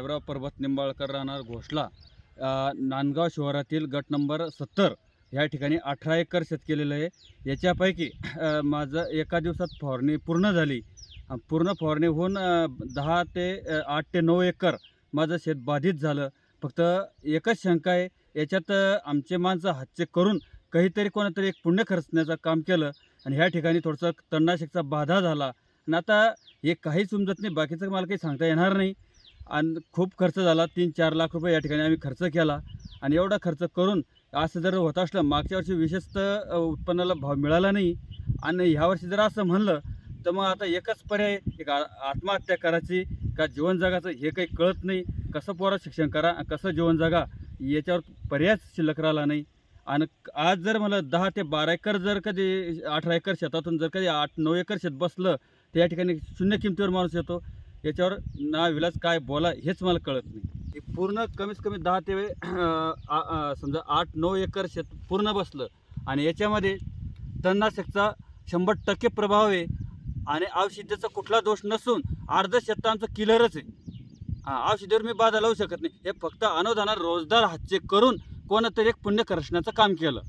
साहेबराव पर्वत निंबाळकर राहणार घोषला नांदगाव शहरातील गट नंबर सत्तर. ह्या ठिकाणी अठरा एकर शेत केलेलं आहे. याच्यापैकी माझं एका दिवसात फवारणी पूर्ण झाली. पूर्ण फवारणी होऊन दहा ते आठ ते नऊ एकर माझं शेत बाधित झालं. फक्त एकच शंका आहे याच्यात आमचे माणसं हातचे करून काहीतरी कोणातरी एक पुण्य खर्चण्याचं काम केलं आणि ह्या ठिकाणी थोडंसं तणनाशकचा बाधा झाला. आणि आता हे काही समजत नाही बाकीचं मला काही सांगता येणार नाही. आणि खूप खर्च झाला. तीन चार लाख रुपये या ठिकाणी आम्ही खर्च केला. आणि एवढा खर्च करून असं जर होत असलं मागच्या वर्षी विशेषतः उत्पन्नाला भाव मिळाला नाही. आणि ह्या वर्षी जर असं म्हणलं तर मग आता एकच पर्याय एक आत्महत्या करायची का जीवन जगाचं हे काही कळत नाही. कसं पोरं शिक्षण करा कसं जीवन जगा याच्यावर पर्यायच शिल्लक राहिला नाही. आणि आज जर मला दहा ते बारा एकर जर कधी अठरा एकर शेतातून जर कधी आठ नऊ एकर शेत बसलं तर या ठिकाणी शून्य किमतीवर माणूस येतो. याच्यावर ना विलास काय बोला हेच मला कळत नाही. पूर्ण कमीत कमी दहा ते अं, आ- समजा आठ नऊ एकर शेत पूर्ण बसलं. आणि याच्यामध्ये तणनाशकचा शंभर टक्के प्रभाव आहे आणि औषधाचा कुठला दोष नसून अर्ध शेत आमचं किलरच आहे. हां औषधीवर मी बाधा लावू शकत नाही. हे फक्त अनुदानात रोजदार हातचे करून कोणातरी एक पुण्य करण्याचं काम केलं.